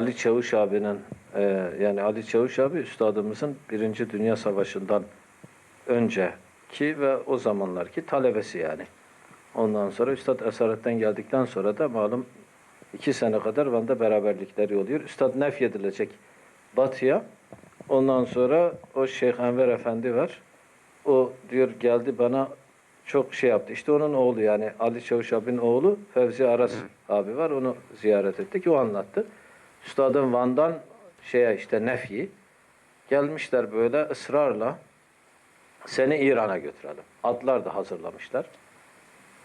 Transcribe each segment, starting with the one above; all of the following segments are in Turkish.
Ali Çavuş abinin e, yani Ali Çavuş abi üstadımızın Birinci Dünya Savaşı'ndan önceki ve o zamanlarki talebesi yani. Ondan sonra Üstad Esaret'ten geldikten sonra da malum iki sene kadar Van'da beraberlikleri oluyor. Üstad nef edilecek batıya. Ondan sonra o Şeyh Enver Efendi var. O diyor geldi bana çok şey yaptı. İşte onun oğlu yani Ali Çavuş abinin oğlu Fevzi Aras abi var. Onu ziyaret ettik. O anlattı. Üstadın Van'dan şeye işte Nefyi gelmişler böyle ısrarla seni İran'a götürelim. Atlar da hazırlamışlar.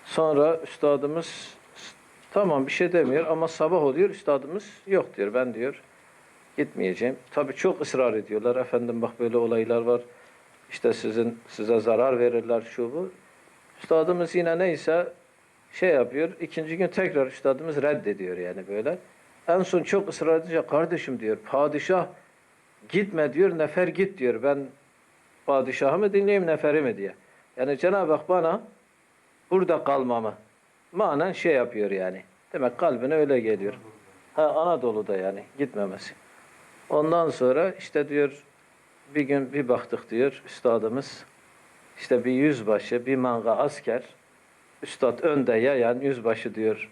Sonra üstadımız tamam bir şey demiyor ama sabah oluyor üstadımız yok diyor. Ben diyor gitmeyeceğim. Tabii çok ısrar ediyorlar. Efendim bak böyle olaylar var. İşte sizin size zarar verirler şu bu. Üstadımız yine neyse şey yapıyor. İkinci gün tekrar üstadımız reddediyor yani böyle. En son çok ısrar edince kardeşim diyor padişah gitme diyor nefer git diyor. Ben padişahı mı dinleyeyim neferi mi diye. Yani Cenab-ı Hak bana burada kalmamı manen şey yapıyor yani. Demek kalbine öyle geliyor. Ha Anadolu'da yani gitmemesi. Ondan sonra işte diyor bir gün bir baktık diyor üstadımız işte bir yüzbaşı, bir manga asker üstad önde yayan yüzbaşı diyor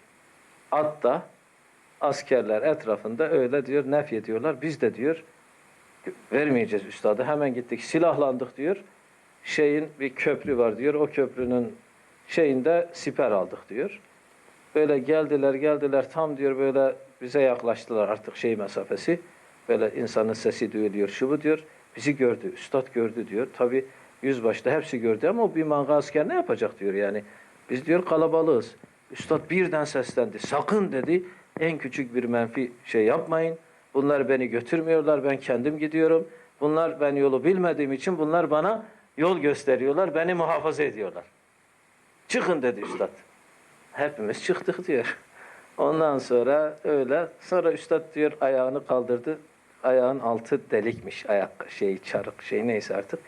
atta askerler etrafında öyle diyor nef ediyorlar. Biz de diyor vermeyeceğiz üstadı. Hemen gittik silahlandık diyor. Şeyin bir köprü var diyor. O köprünün şeyinde siper aldık diyor. Böyle geldiler geldiler tam diyor böyle bize yaklaştılar artık şey mesafesi. Böyle insanın sesi duyuluyor şu bu diyor. Bizi gördü. Üstad gördü diyor. Tabi yüzbaşı da hepsi gördü ama o bir manga asker ne yapacak diyor yani. Biz diyor kalabalığız. Üstad birden seslendi. Sakın dedi en küçük bir menfi şey yapmayın. Bunlar beni götürmüyorlar. Ben kendim gidiyorum. Bunlar ben yolu bilmediğim için bunlar bana yol gösteriyorlar. Beni muhafaza ediyorlar. Çıkın dedi üstad. Hepimiz çıktık diyor. Ondan sonra öyle. Sonra üstad diyor ayağını kaldırdı. Ayağın altı delikmiş. Ayak şey çarık şey neyse artık.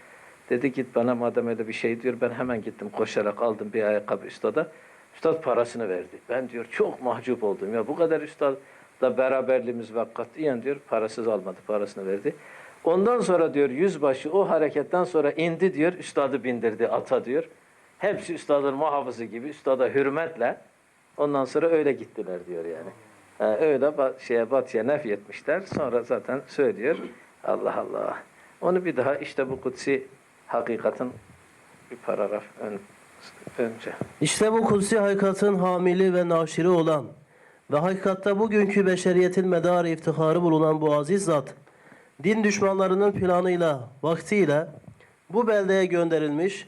Dedi git bana madem öyle bir şey diyor. Ben hemen gittim koşarak aldım bir ayakkabı üstada. Üstad parasını verdi. Ben diyor çok mahcup oldum. Ya bu kadar üstadla beraberliğimiz var katiyen diyor. Parasız almadı. Parasını verdi. Ondan sonra diyor yüzbaşı o hareketten sonra indi diyor. Üstadı bindirdi ata diyor. Hepsi üstadın muhafızı gibi üstada hürmetle ondan sonra öyle gittiler diyor yani. Ha, öyle ba- şeye batıya nef etmişler. Sonra zaten söylüyor. Allah Allah. Onu bir daha işte bu kutsi hakikatin bir paragraf ön, önce. İşte bu kutsi hakikatin hamili ve naşiri olan ve hakikatte bugünkü beşeriyetin medarı iftiharı bulunan bu aziz zat, din düşmanlarının planıyla, vaktiyle bu beldeye gönderilmiş